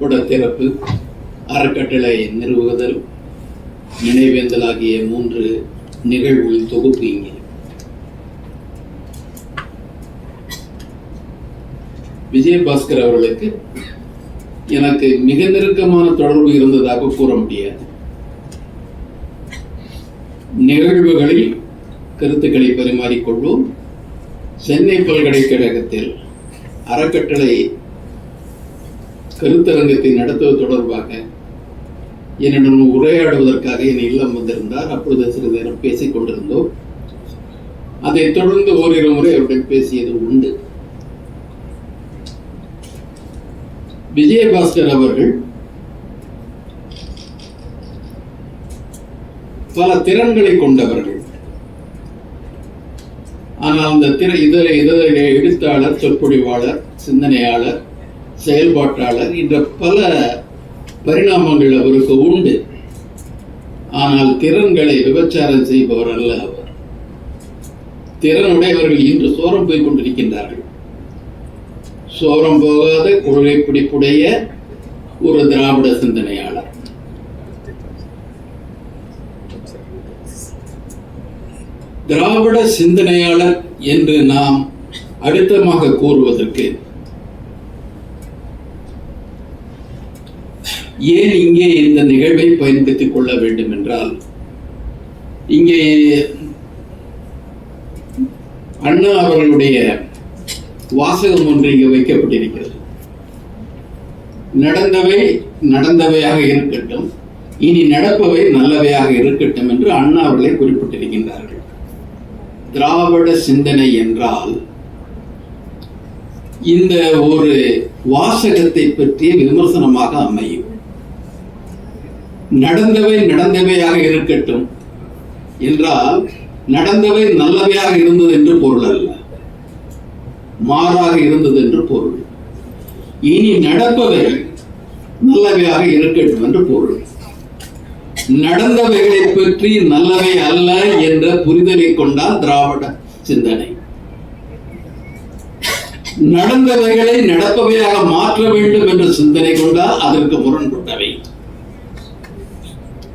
திறப்பு அறக்கட்டளை நிறுவுதல் நினைவேந்தல் ஆகிய மூன்று நிகழ்வுகளின் தொகுப்பு இங்கே. விஜயபாஸ்கர் அவர்களுக்கு எனக்கு மிக நெருக்கமான தொடர்பு இருந்ததாக கூற முடியாது. நிகழ்வுகளில் கருத்துக்களை பரிமாறிக்கொள்வோம். சென்னை பல்கலைக்கழகத்தில் அறக்கட்டளை கருத்தரங்கத்தை நடத்துவது தொடர்பாக என்னிடம் உரையாடுவதற்காக என் இல்லம் வந்திருந்தார். அப்பொழுது சிறிது நேரம் பேசிக் கொண்டிருந்தோம். அதை தொடர்ந்து ஓரிரு முறை அவருடன் பேசியது உண்டு. விஜயபாஸ்கர் அவர்கள் பல திறன்களை கொண்டவர்கள். ஆனால் அந்த திற இதழ இதழ எழுத்தாளர் சொற்பொழிவாளர் சிந்தனையாளர் செயல்பாட்டாளர் என்ற பல பரிணாமங்கள் அவருக்கு உண்டு. ஆனால் திறன்களை விபச்சாரம் செய்பவர் அல்ல அவர். திறனுடையவர்கள் இன்று சோரம் போய் கொண்டிருக்கின்றார்கள். சோரம் போகாத கொள்கை பிடிப்புடைய ஒரு திராவிட சிந்தனையாளர். திராவிட சிந்தனையாளர் என்று நாம் அழுத்தமாக கூறுவதற்கு ஏன் இங்கே இந்த நிகழ்வை பயன்படுத்திக் கொள்ள வேண்டும் என்றால் இங்கே அண்ணா அவர்களுடைய வாசகம் ஒன்று இங்கு வைக்கப்பட்டிருக்கிறது. நடந்தவை நடந்தவையாக இருக்கட்டும் இனி நடப்பவை நல்லவையாக இருக்கட்டும் என்று அண்ணா அவர்களை குறிப்பிட்டிருக்கின்றார்கள். திராவிட சிந்தனை என்றால் இந்த ஒரு வாசகத்தை பற்றிய விமர்சனமாக அமையும். நடந்தவை நடந்தவையாக இருக்கட்டும். என்றால் நடந்தவை நல்லவையாக இருந்தது என்று பொருள் அல்ல. மாறாக இருந்தது என்று பொருள். இனி நடப்பவை நல்லவையாக இருக்கட்டும் என்று பொருள். நடந்தவைகளை பற்றி நல்லவை அல்ல என்ற புரிதலை கொண்டால் திராவிட சிந்தனை. நடந்தவைகளை நடப்பவையாக மாற்ற வேண்டும் என்ற சிந்தனை கொண்டால் அதற்கு முரண்பட்டவை.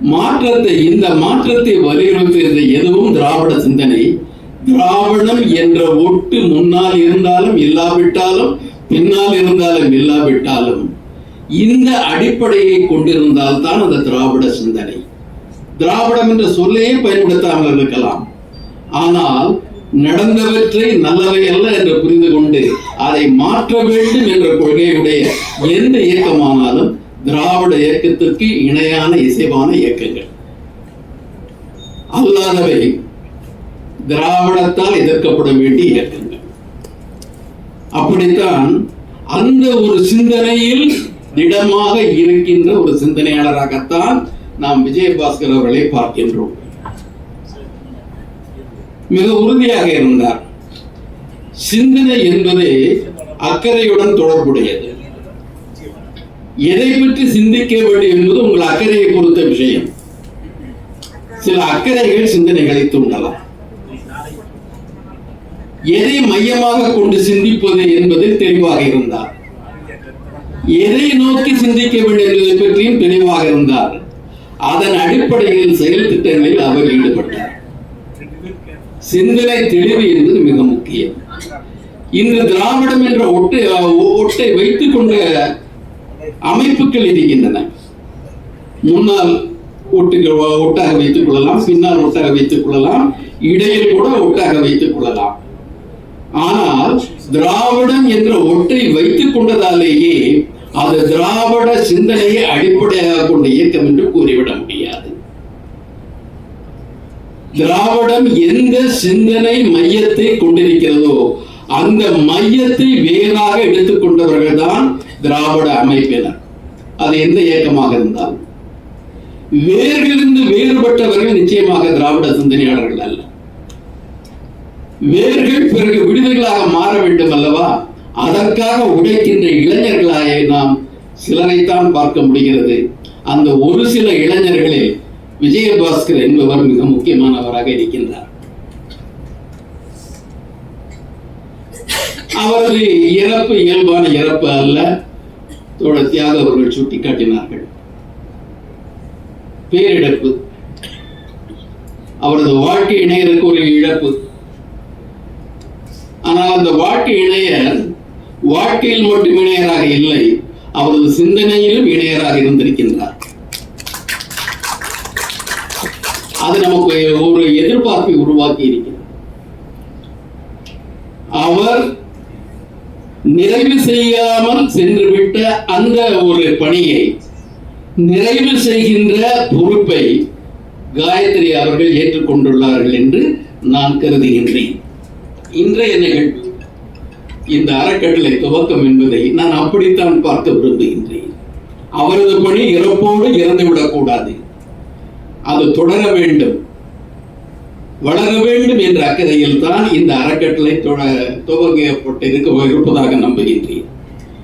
மாற்றத்தை இந்த மாற்றத்தை வலியுறுத்துகிற எதுவும் திராவிட சிந்தனை திராவிடம் என்ற ஒட்டு முன்னால் இருந்தாலும் இல்லாவிட்டாலும் பின்னால் இருந்தாலும் இல்லாவிட்டாலும் இந்த அடிப்படையை கொண்டிருந்தால் தான் அந்த திராவிட சிந்தனை. திராவிடம் என்ற சொல்லையே பயன்படுத்தாமல் இருக்கலாம். ஆனால் நடந்தவற்றை நல்லவை அல்ல என்று புரிந்து கொண்டு அதை மாற்ற வேண்டும் என்ற கொள்கையுடைய எந்த இயக்கமானாலும் திராவிட இயக்கத்திற்கு இணையான இசைவான இயக்கங்கள். அல்லாதவை திராவிடத்தால் எதிர்க்கப்பட வேண்டிய இயக்கங்கள். அப்படித்தான் அந்த ஒரு சிந்தனையில் திடமாக இருக்கின்ற ஒரு சிந்தனையாளராகத்தான் நாம் விஜயபாஸ்கர் அவர்களை பார்க்கின்றோம். மிக உறுதியாக இருந்தார். சிந்தனை என்பது அக்கறையுடன் தொடர்புடையது. எதை பற்றி சிந்திக்க வேண்டும் என்பது உங்கள் அக்கறையை பொறுத்த விஷயம். சில அக்கறைகள் சிந்தனைகளை தூண்டலாம். எதை மையமாக கொண்டு சிந்திப்பது என்பதில் தெளிவாக இருந்தார் எதை நோக்கி சிந்திக்க வேண்டும் என்பதை பற்றியும் தெளிவாக இருந்தார் அதன் அடிப்படையில் செயல் திட்டங்களில் அவர் ஈடுபட்டார். சிந்தனை தெளிவு என்பது மிக முக்கியம். இன்று திராவிடம் என்ற ஒட்டை ஒட்டை வைத்துக் கொண்ட அமைப்புகள் இருக்கின்றன. முன்னால் ஒட்டுகள் ஒட்டாக வைத்துக் கொள்ளலாம் பின்னால் ஒட்டாக வைத்துக் கொள்ளலாம் இடையில் கூட ஒட்டாக வைத்துக் கொள்ளலாம். ஆனால் திராவிடம் என்ற ஒற்றை வைத்துக் கொண்டதாலேயே அது திராவிட சிந்தனையை அடிப்படையாக கொண்ட இயக்கம் என்று கூறிவிட முடியாது. திராவிடம் எந்த சிந்தனை மையத்தை கொண்டிருக்கிறதோ அந்த மையத்தை வேறாக எடுத்துக்கொண்டவர்கள் தான் திராவிட அமைப்பினர். அது எந்த இயக்கமாக இருந்தால்? வேர்களிலிருந்து வேறுபட்டவர்கள் நிச்சயமாக திராவிட சிந்தனையாளர்கள் அல்ல. வேர்கள் பிறகு விடுதலைகளாக மாற வேண்டும் அல்லவா? அதற்காக உடைக்கின்ற இளைஞர்களாக நாம் சிலரைத்தான் பார்க்க முடிகிறது. அந்த ஒரு சில இளைஞர்களில் விஜயபாஸ்கர் என்பவர் மிக முக்கியமானவராக இருக்கின்றார். அவரது இறப்பு இயல்பான இறப்பு அல்ல. தோழர் தியாக அவர்கள் சுட்டிக்காட்டினார்கள். பேரிழப்பு. அவரது வாழ்க்கை இணையருக்கு ஒரு இழப்பு. ஆனால் அந்த வாழ்க்கை இணையர் வாழ்க்கையில் மட்டும் இணையராக இல்லை அவரது சிந்தனையிலும் இணையராக இருந்திருக்கின்றார். அது நமக்கு ஒரு எதிர்பார்ப்பை உருவாக்கி இருக்கிறது அவர் நிறைவு செய்யாமல் சென்றுவிட்ட அந்த ஒரு பணியை நிறைவு செய்கின்ற பொறுப்பை காயத்ரி அவர்கள் ஏற்றுக்கொண்டுள்ளார்கள் என்று நான் கருதுகின்றேன். இன்றைய நிகழ்வு இந்த அறக்கட்டளை துவக்கம் என்பதை நான் அப்படித்தான் பார்க்க விரும்புகின்றேன். அவரது பணி இறப்போடு இறந்துவிடக்கூடாது. அது தொடர வேண்டும். வளர வேண்டும் என்ற அக்கறையில் தான் இந்த அறக்கட்டளை தொட- துவங்கப்பட்டு இருக்க இருப்பதாக நம்புகின்றேன்.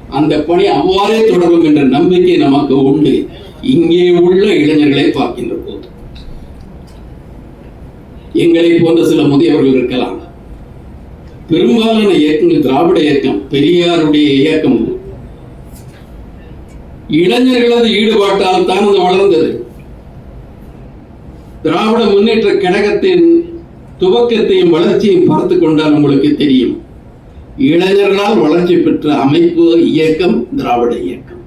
அந்த பணி அவ்வாறே தொடரும் என்ற நம்பிக்கை நமக்கு உண்டு. இங்கே உள்ள இளைஞர்களை பார்க்கின்ற போது. எங்களை போன்ற சில முதியவர்கள் இருக்கலாம். பெரும்பாலான இயக்கங்கள் திராவிட இயக்கம் பெரியாருடைய இயக்கம். இளைஞர்களது ஈடுபாட்டால் தான் அது வளர்ந்தது. திராவிட முன்னேற்ற கழகத்தின் துவக்கத்தையும் வளர்ச்சியையும் பார்த்து கொண்டால் உங்களுக்கு தெரியும். இளைஞர்களால் வளர்ச்சி பெற்ற அமைப்பு இயக்கம் திராவிட இயக்கம்.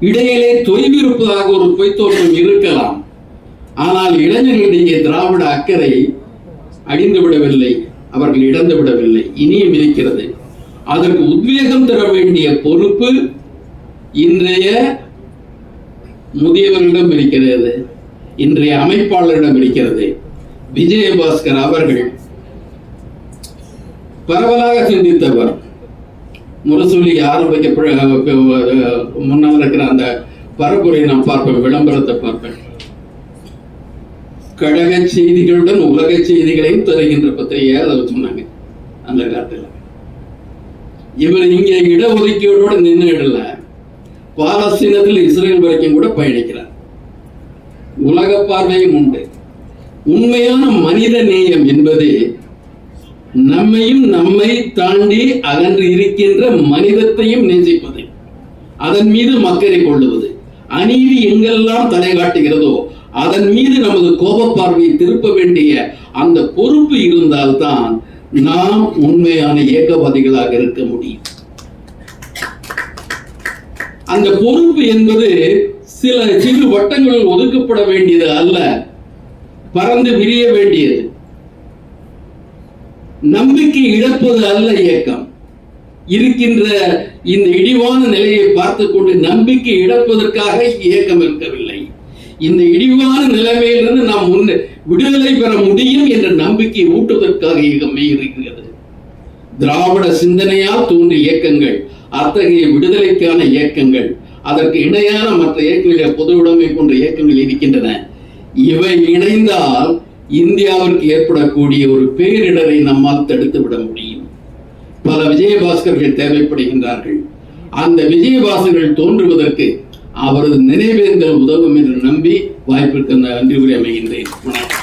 இடையிலே தொய்வு இருப்பதாக ஒரு பொய்த்தோற்றம் இருக்கலாம். ஆனால் இளைஞர்களிடையே திராவிட அக்கறை அழிந்து விடவில்லை அவர்கள் இழந்து விடவில்லை இனியும் இருக்கிறது. அதற்கு உத்வேகம் தர வேண்டிய பொறுப்பு இன்றைய முதியவர்களிடம் இருக்கிறது. இன்றைய அமைப்பாளரிடம் இருக்கிறது விஜயபாஸ்கர் அவர்கள். பரவலாக சிந்தித்தவர். முரசொலி ஆரம்பிக்க முன்னால் இருக்கிற அந்த பரப்புரை நான் பார்ப்பேன் விளம்பரத்தை பார்ப்பேன் கழக செய்திகளுடன் உலக செய்திகளையும் தருகின்ற பத்திரிகையை அதை சொன்னாங்க அந்த காலத்தில். இவர் இங்க இடஒதுக்கீடோடு நின்றுடல பாலஸ்தீனத்தில் இஸ்ரேல் வரைக்கும் கூட பயணிக்கிறார். உலக பார்வையும் உண்டு. உண்மையான மனித நேயம் என்பது நம்மையும் நம்மை தாண்டி அகன்று இருக்கின்ற மனிதத்தையும் நேசிப்பது. அதன் மீது மக்கறை கொள்ளுவது. அநீதி எங்கெல்லாம் தலை காட்டுகிறதோ அதன் மீது நமது கோப பார்வையை திருப்ப வேண்டிய அந்த பொறுப்பு இருந்தால்தான் நாம் உண்மையான ஏகவாதிகளாக இருக்க முடியும். அந்த பொறுப்பு என்பது சில சிறு வட்டங்களில் ஒதுக்கப்பட வேண்டியது அல்ல. பறந்து விரிய வேண்டியது. நம்பிக்கை இழப்பது அல்ல இயக்கம். இருக்கின்ற இந்த இடிவான நிலையை பார்த்து கொண்டு நம்பிக்கை இழப்பதற்காக இயக்கம் இருக்கவில்லை. இந்த இடிவான நிலைமையிலிருந்து நாம் முன்னே விடுதலை பெற முடியும் என்ற நம்பிக்கையை ஊட்டுவதற்காக இயக்கமே இருக்கிறது. திராவிட சிந்தனையால் தோன்றிய இயக்கங்கள் அத்தகைய விடுதலைக்கான இயக்கங்கள் அதற்கு இணையான மற்ற இயக்கங்களில் பொது உடைமை போன்ற இயக்கங்கள் இருக்கின்றன. இவை இணைந்தால் இந்தியாவிற்கு ஏற்படக்கூடிய ஒரு பேரிடரை நம்மால் தடுத்து விட முடியும். பல விஜயபாஸ்கர்கள் தேவைப்படுகின்றார்கள். அந்த விஜயபாஸ்கர்கள் தோன்றுவதற்கு அவரது நினைவேந்தல் உதவும் என்று நம்பி வாய்ப்பிற்கு நன்றி உரை அமைகின்றேன். வணக்கம்.